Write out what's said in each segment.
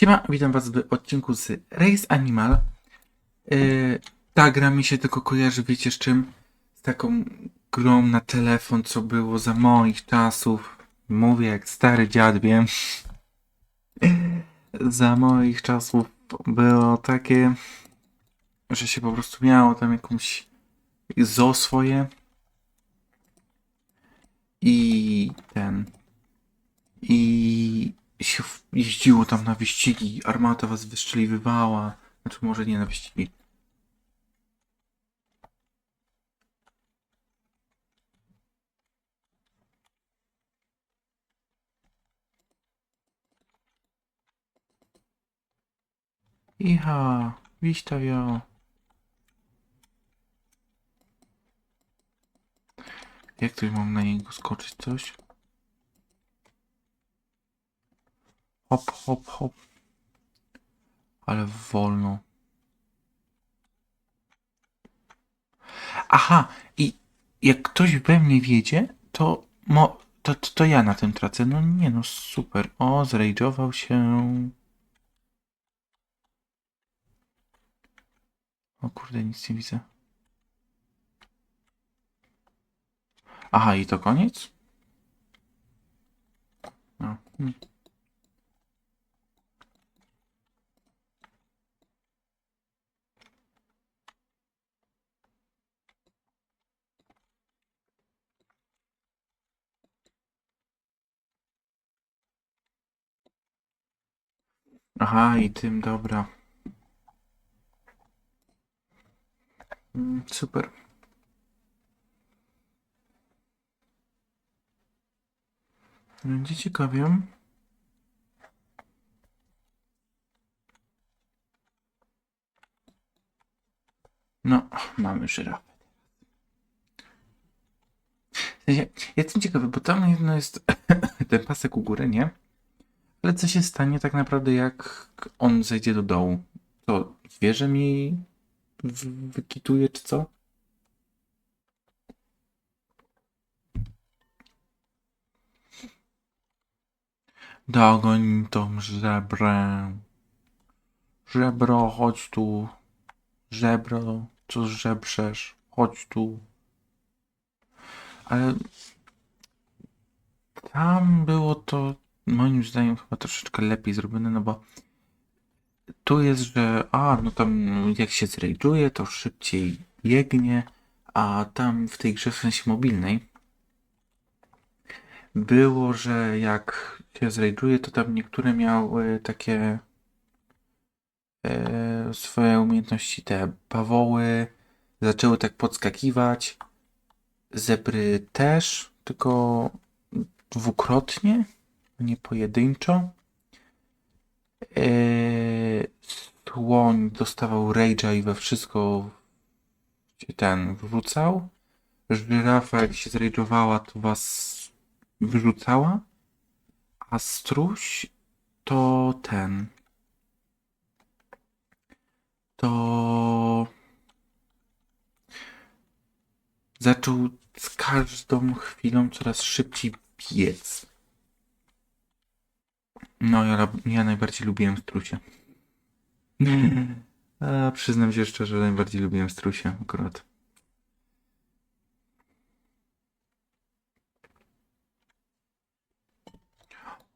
Siema, witam was w odcinku z Race Animal. Yy, ta gra mi się tylko kojarzy, wiecie z czym? Z taką grą na telefon, co było za moich czasów. Mówię jak stary dziad, wiem. za moich czasów było takie, że się po prostu miało tam jakąś zo swoje. I ten. I się jeździło tam na wyścigi, armata was wystrzeliwywała. Znaczy może nie na wyścigi. Iha, wistawio. Jak tu mam na niego skoczyć coś? Hop, hop, hop. Ale wolno. Aha, i jak ktoś we mnie wiedzie, to, mo, to, to, to ja na tym tracę. No nie no, super. O, zrejdżował się. O kurde, nic nie widzę. Aha, i to koniec? No. Hmm. Aha, i tym, dobra. Mm, Super. Będzie ciekawie. No, mamy żyrafę. W sensie, Jestem ciekawy, bo tam jedno jest ten pasek u góry, nie? Ale co się stanie tak naprawdę, jak on zejdzie do dołu? To zwierzę mi wykituje, czy co? Dogoń tą żebrę. Żebro, chodź tu. Żebro, co żebrzesz? Chodź tu. Ale tam było to moim zdaniem chyba troszeczkę lepiej zrobione, no bo tu jest, że a, no tam jak się zrejdżuje, to szybciej biegnie, a tam w tej grze w sensie mobilnej było, że jak się zrejdżuje, to tam niektóre miały takie e, swoje umiejętności, te bawoły zaczęły tak podskakiwać, zebry też, tylko dwukrotnie, nie pojedynczo. Eee, Słoń dostawał rage'a i we wszystko ten wrzucał. Żyrafa jak się zrage'owała to was wyrzucała. A struś to ten. To zaczął z każdą chwilą coraz szybciej biec. No, ja, ja najbardziej lubiłem strusie. A, przyznam się szczerze, że najbardziej lubiłem strusie akurat.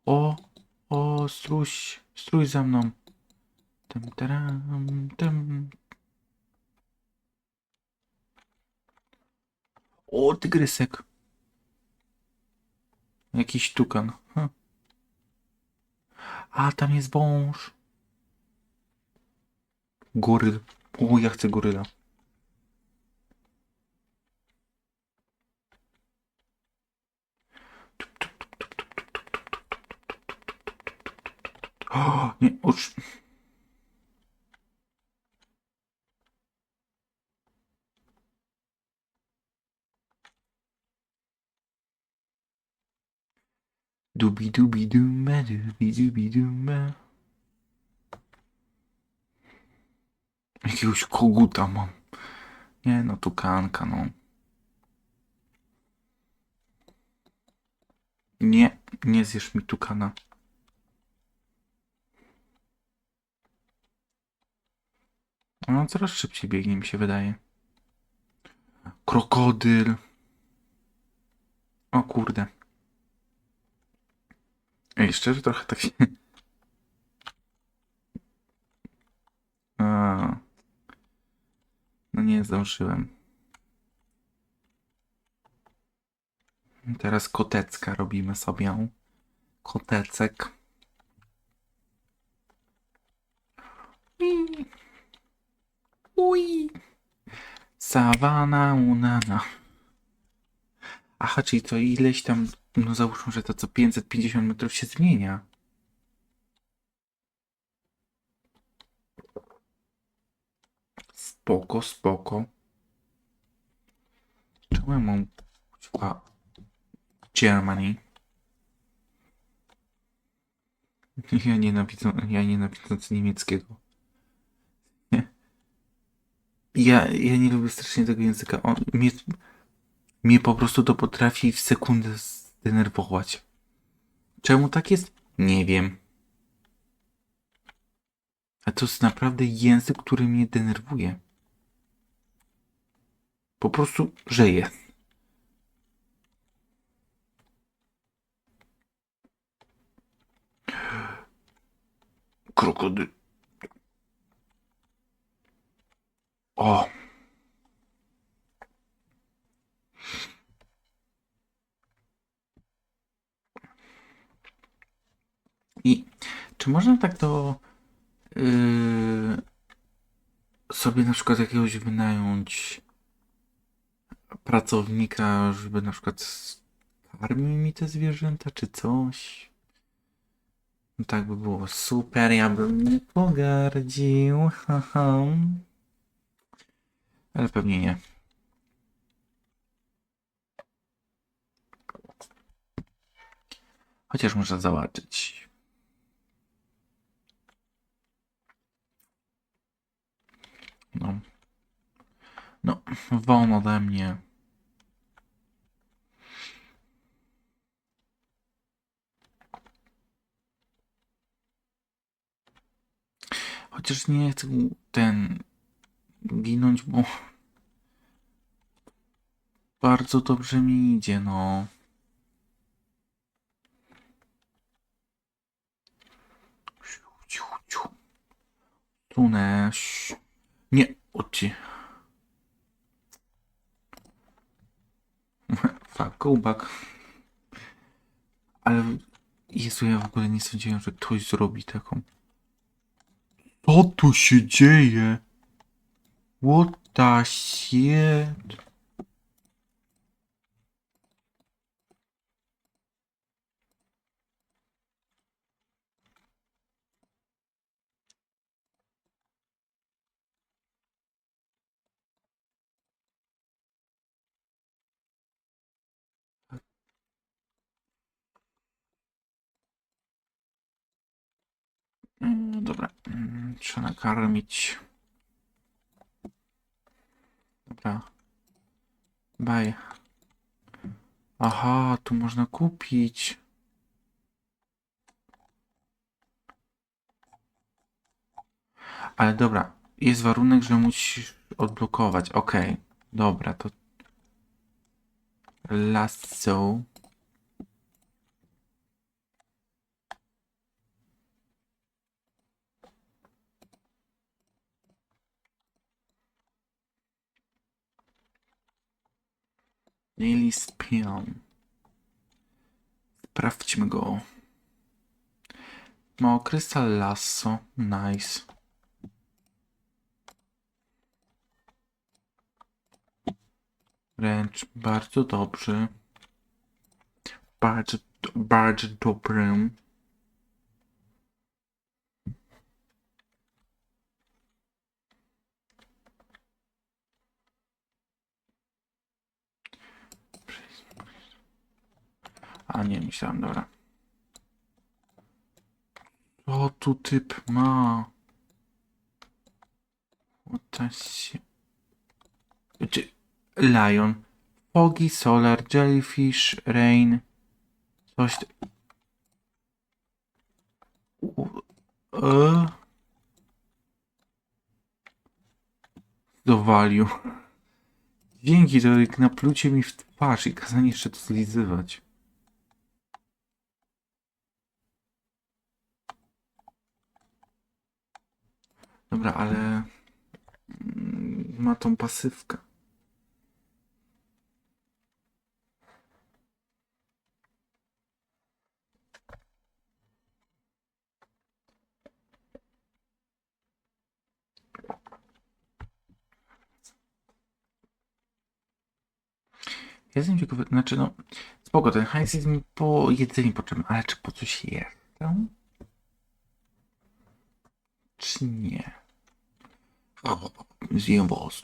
O, o, struś, struś za mną. Tym, taram, tym. O, tygrysek. Jakiś tukan. Hm. A, tam jest wąż. Goryl. O, ja chcę goryla. O, nie, już. Dubi dubi duma, dubi dubi duma. Jakiegoś koguta mam. Nie no, tukanka, no. Nie, nie zjesz mi tukana. No, coraz szybciej biegnie, mi się wydaje. Krokodyl. O kurde. Ej, szczerze trochę tak się... A. No nie zdążyłem. Teraz kotecka robimy sobie. Kotecek. Ui. Sawana unana. Aha, czyli to ileś tam, no załóżmy, że to co 550 metrów się zmienia. Spoko, spoko. Czemu mam a, Germany? Ja nienawidzę, ja nienawidzę niemieckiego. Nie. Ja, ja nie lubię strasznie tego języka. On, mnie, mnie po prostu to potrafi w sekundę zdenerwować. Czemu tak jest? Nie wiem. A to jest naprawdę język, który mnie denerwuje. Po prostu żyje. Krokodyl. O! I czy można tak to yy, sobie na przykład jakiegoś wynająć pracownika, żeby na przykład karmił mi te zwierzęta, czy coś? No tak by było super, ja bym nie pogardził. haha. Ale pewnie nie. Chociaż muszę zobaczyć. No. No, won ode mnie. Chociaż nie chcę ten ginąć, bo bardzo dobrze mi idzie, no. Tunę. Nie, odci. Fuck, go back. Ale Jezu, ja w ogóle nie sądziłem, że ktoś zrobi taką. Co tu się dzieje? What the shit? Mm, Dobra, mm, trzeba nakarmić. Dobra. Baj. Aha, tu można kupić. Ale dobra, jest warunek, że musisz odblokować. Okej, dobra, to. Lasso. Daily Spion. Sprawdźmy go. Ma krystal lasso. Nice. Wręcz bardzo dobrze. Bardzo, bardzo dobrym. A nie, myślałem, dobra. Co tu typ ma? Shit? Czy Lion. Foggy, Solar, Jellyfish, Rain. Coś. U- E? dowalił. Dzięki, to jak naplucie mi w twarz i kazanie jeszcze to zlizywać. Dobra, ale mm, ma tą pasywkę. Jestem ciekawy, znaczy no, spoko, ten hajs jest mi po jedzeniu potrzebny, ale czy po coś jestem? Czy nie? O, zjem was.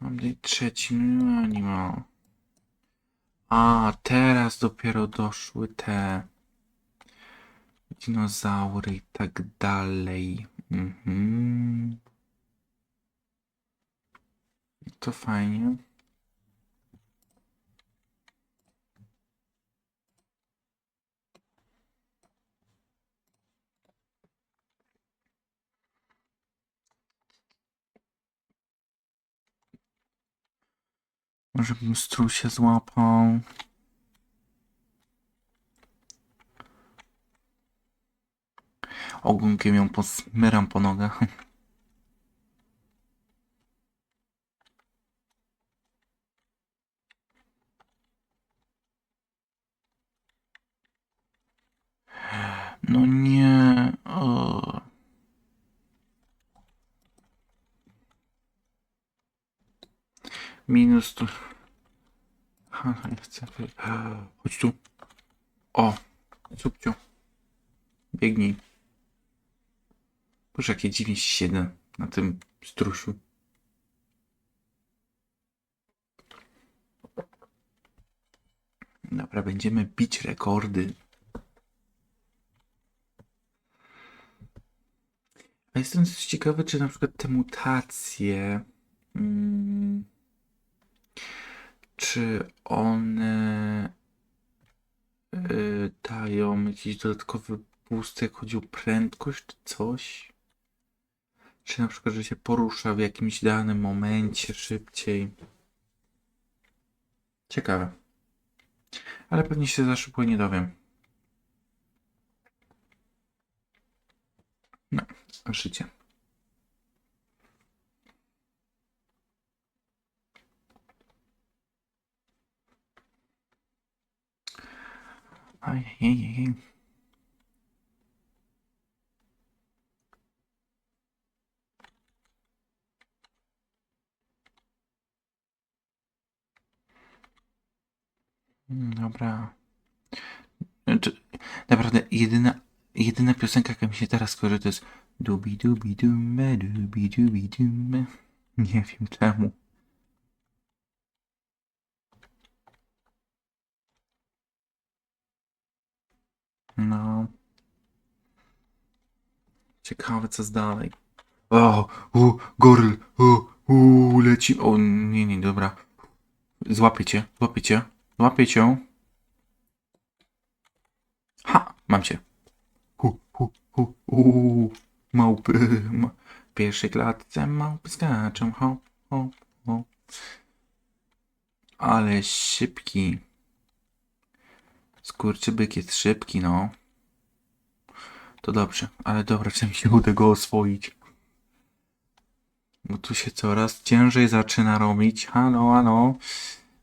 Mam tutaj trzeci, no nie ma. A, teraz dopiero doszły te dinozaury i tak dalej. Mhm. To fajnie. Może bym strusia złapał. Ogonkiem ją posmyram po nogach. No nie. O. Minus ja chcę. Chodź tu. O, subciu. Biegnij. Boże, jakie dziwnie siedzę na tym strusiu. Dobra, będziemy bić rekordy. A jestem ciekawy, czy na przykład te mutacje. Mm, czy one y, dają jakiś dodatkowy boost, jak chodzi o prędkość, czy coś? Czy na przykład, że się porusza w jakimś danym momencie szybciej? Ciekawe. Ale pewnie się za szybko nie dowiem. No, życie. Ajajajaj. Mm, Dobra. Znaczy, naprawdę jedyna, jedyna piosenka, jaka mi się teraz kojarzy, to jest dubi dubi dume, dubi dubi dume. Nie wiem czemu. No. Ciekawe, co z dalej. O, u, goryl, o, u, leci. O, nie, nie, dobra. Złapię cię, złapię. Ha, mam cię. Hu, hu, hu, u, małpy. Ma. W pierwszej klatce małpy skaczą, hop, hop, hop. Ale szybki. Skurczybyk jest szybki, no. To dobrze, ale dobra, czy mi się uda go oswoić? Bo tu się coraz ciężej zaczyna robić. Halo, halo.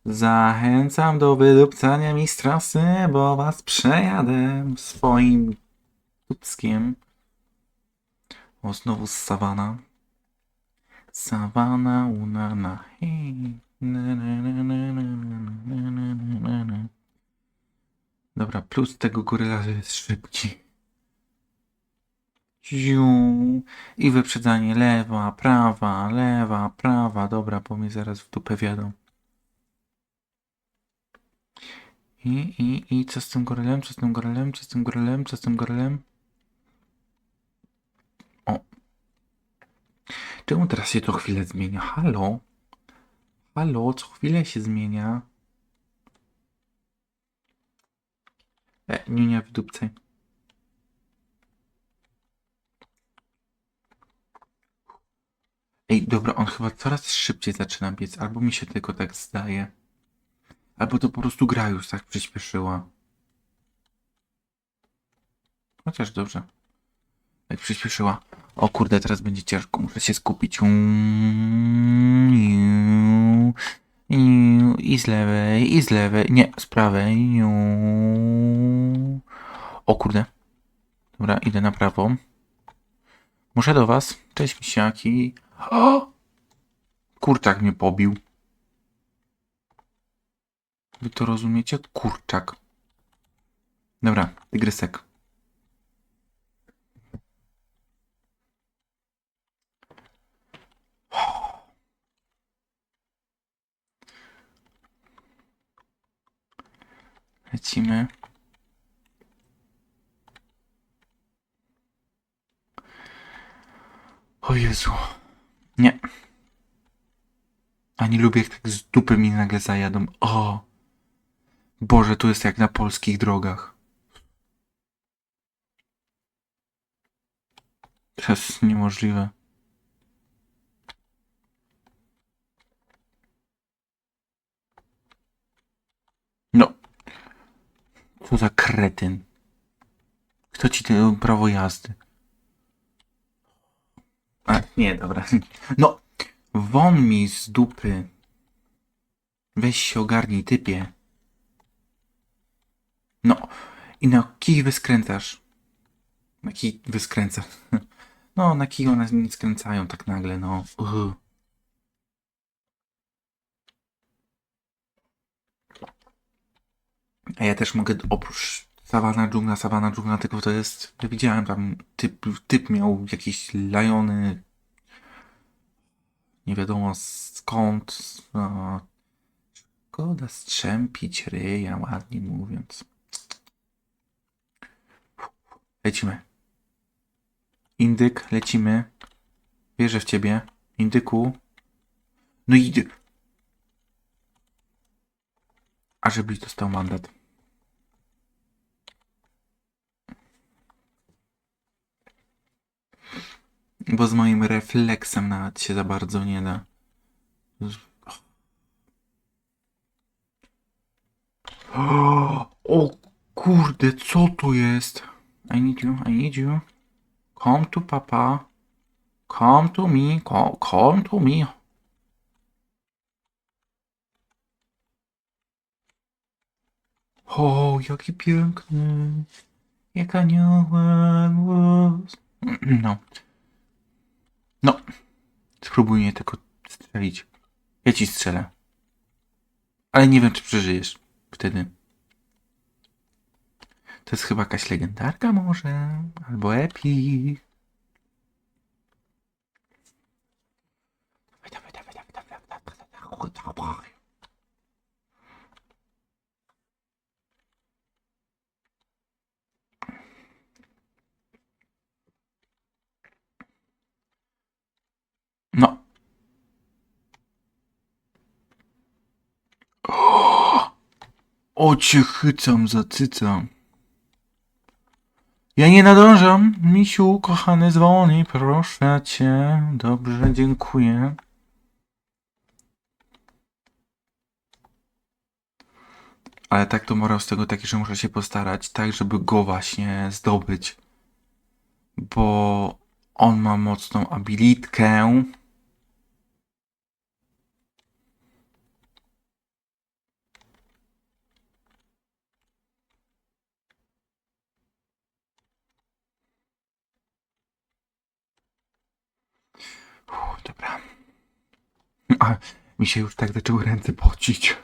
Zachęcam do wydupcania mi z trasy, bo was przejadę swoim dupskiem. O, znowu z sawana. Sawana, una, na, hej. Dobra, plus tego goryla jest szybki. Ziu. I wyprzedzanie lewa, prawa, lewa, prawa. Dobra, bo mnie zaraz w dupę wiadą. I, i, i co z tym gorylem? Co z tym gorylem? Co z tym gorylem? Co z tym gorylem? O. Czemu teraz się to chwilę zmienia? Halo? Halo, co chwilę się zmienia? E, nie, nie, wydupcaj. Ej, dobra, on chyba coraz szybciej zaczyna biec, albo mi się tylko tak zdaje. Albo to po prostu gra już tak przyspieszyła. Chociaż dobrze. Jak przyspieszyła. O kurde, teraz będzie ciężko, muszę się skupić. I z lewej, i z lewej. Nie, z prawej. O kurde. Dobra, idę na prawo. Muszę do was. Cześć, misiaki. O! Kurczak mnie pobił. Wy to rozumiecie? Kurczak. Dobra, tygrysek. Lecimy. O Jezu. Nie. Ani lubię, jak tak z dupy mi nagle zajadą. O! Boże, tu jest jak na polskich drogach. To jest niemożliwe. No. Co za kretyn. Kto ci to prawo jazdy? A, nie, dobra. No, won mi z dupy. Weź się ogarnij, typie. No, i na kij wyskręcasz. Na kij wyskręca. No, na kij one nie skręcają tak nagle, no. Uch. A ja też mogę oprócz Sawana dżungla, sawana dżungla, tylko to jest. Ja widziałem tam typ, typ miał jakieś lajony. Nie wiadomo skąd. No, szkoda strzępić ryja, ładnie mówiąc. Lecimy. Indyk, lecimy. Wierzę w ciebie. Indyku. No i... A żebyś dostał mandat. Bo z moim refleksem nawet się za bardzo nie da. O kurde, co tu jest? I need you, I need you. Come to papa. Come to me, come, come to me. O, jaki piękny. Jak anioła głos. No. No. Spróbuj mnie tylko strzelić. Ja ci strzelę. Ale nie wiem, czy przeżyjesz wtedy. To jest chyba jakaś legendarka może? Albo epi. Dawaj, dawaj, dawaj, dawaj, dawaj, dawaj, dawaj, dawaj, dawaj. No. O cię chycam, zacycam. Ja nie nadążam. Misiu, kochany, zwolnij, proszę cię. Dobrze, dziękuję. Ale tak to morał z tego taki, że muszę się postarać, tak żeby go właśnie zdobyć. Bo on ma mocną abilitkę. A mi się już tak zaczęły ręce pocić.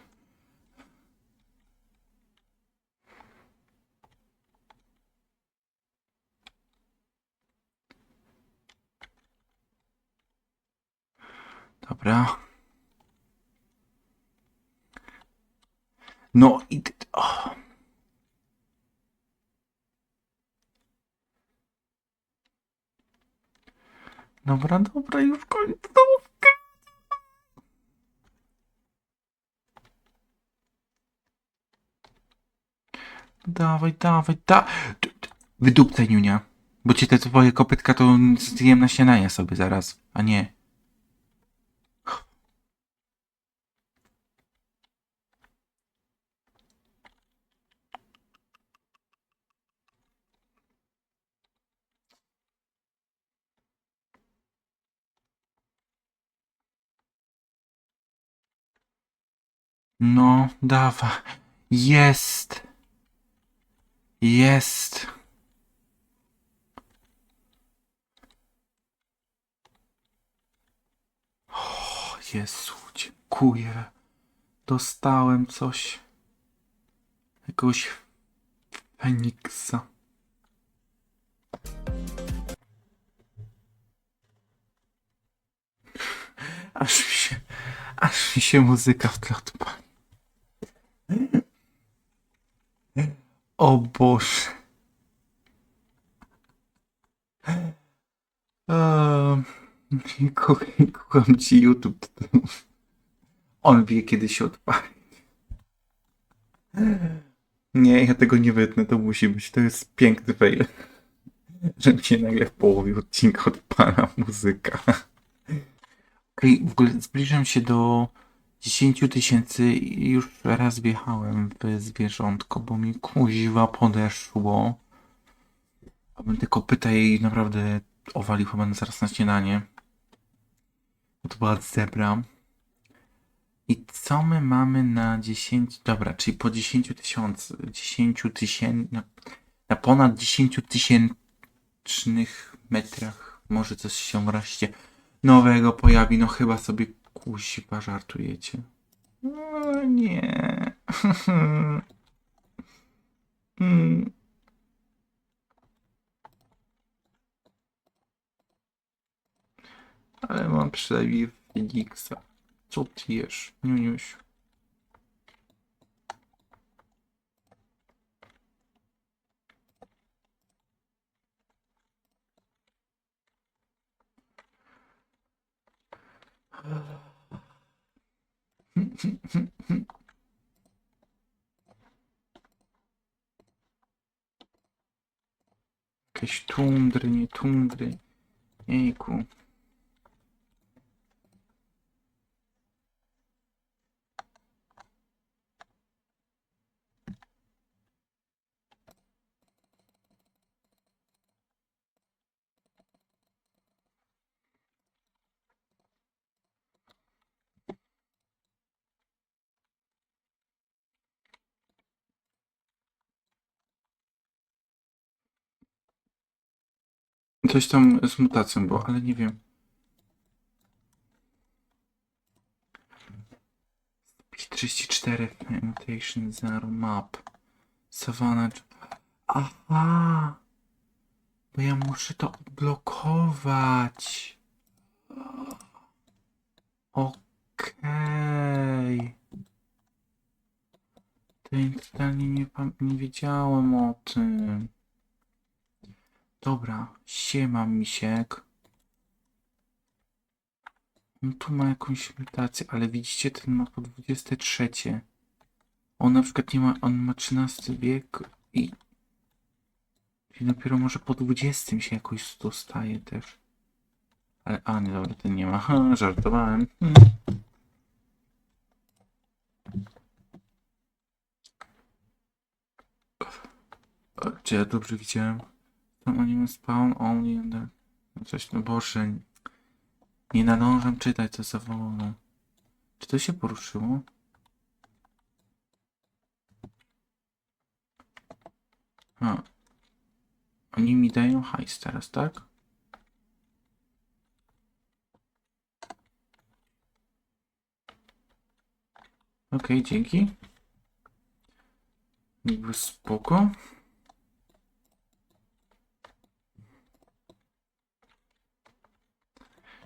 Dobra. No i... O. Dobra, dobra, już końcówkę. Dawaj, dawaj, da... Wydupcaj, Niunia. Bo ci te twoje kopytka to zjem na śniadanie sobie zaraz, a nie. No, dawa. Jest. Jest. O, Jezu, dziękuję. Dostałem coś. Jakiegoś Feniksa. Aż mi się, aż mi się muzyka w tle odpali. O Boże. Kocham, ci YouTube. On wie, kiedy się odpali. Nie, ja tego nie wytnę, to musi być. To jest piękny fail. Że mi się nagle w połowie odcinka odpala muzyka. Okej, w ogóle zbliżam się do 10 tysięcy już raz wjechałem w zwierzątko, bo mi kuźwa podeszło. Abym te kopyta jej naprawdę owalił chyba zaraz na śniadanie. To była zebra. I co my mamy na 10... Dobra, czyli po 10 tysiąc... 10 tysięcy... Na, na ponad 10 tysięcznych metrach może coś się wreszcie nowego pojawi. No chyba sobie kuźwa żartujecie. No nie. Mm. Ale mam przynajmniej Feniksa. Co ty jesz, Niuniuś? Jakieś tundry, nie tundry. Jejku. Coś tam z mutacją było, ale nie wiem. P34 Mutation Zero Map. Savannah. Aha! Bo ja muszę to odblokować. Okej. To ja totalnie nie, nie wiedziałem o tym. Dobra, siema misiek. On tu ma jakąś mutację, ale widzicie, ten ma po 23. On na przykład nie ma, on ma 13 wiek i, i dopiero może po 20 się jakoś dostaje też. Ale, a nie, dobra, ten nie ma. Ha, żartowałem. Hmm. Czy ja dobrze widziałem? Tam oni ma spawn only no Coś, no boże. Nie nadążam czytać, co za wolno. Czy to się poruszyło? A. Oni mi dają hajs teraz, tak? Okej, dzięki. Jakby spoko.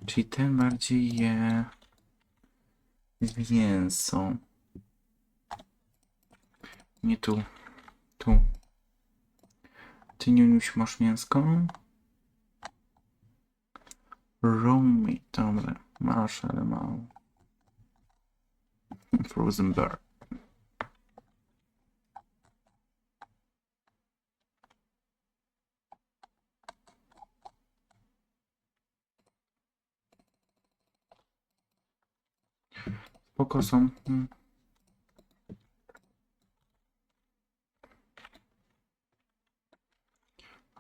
Czyli ten bardziej je mięso. Nie tu. Tu. Ty Niuniuś masz mięsko? Romy. Dobra. Masz, ale mało. Frozen bear. Spoko są. Mm.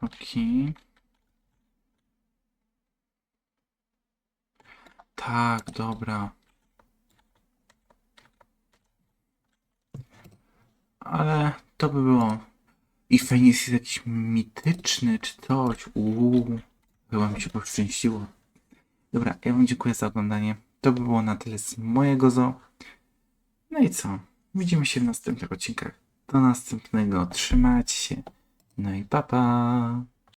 Okej. Tak, dobra. ale to by było. I Feniks jest jakiś mityczny czy coś. Uuu, chyba mi się poszczęściło. Dobra, ja wam dziękuję za oglądanie. To by było na tyle z mojego zo. No i co? Widzimy się w następnych odcinkach. Do następnego. Trzymajcie się. No i papa. Pa.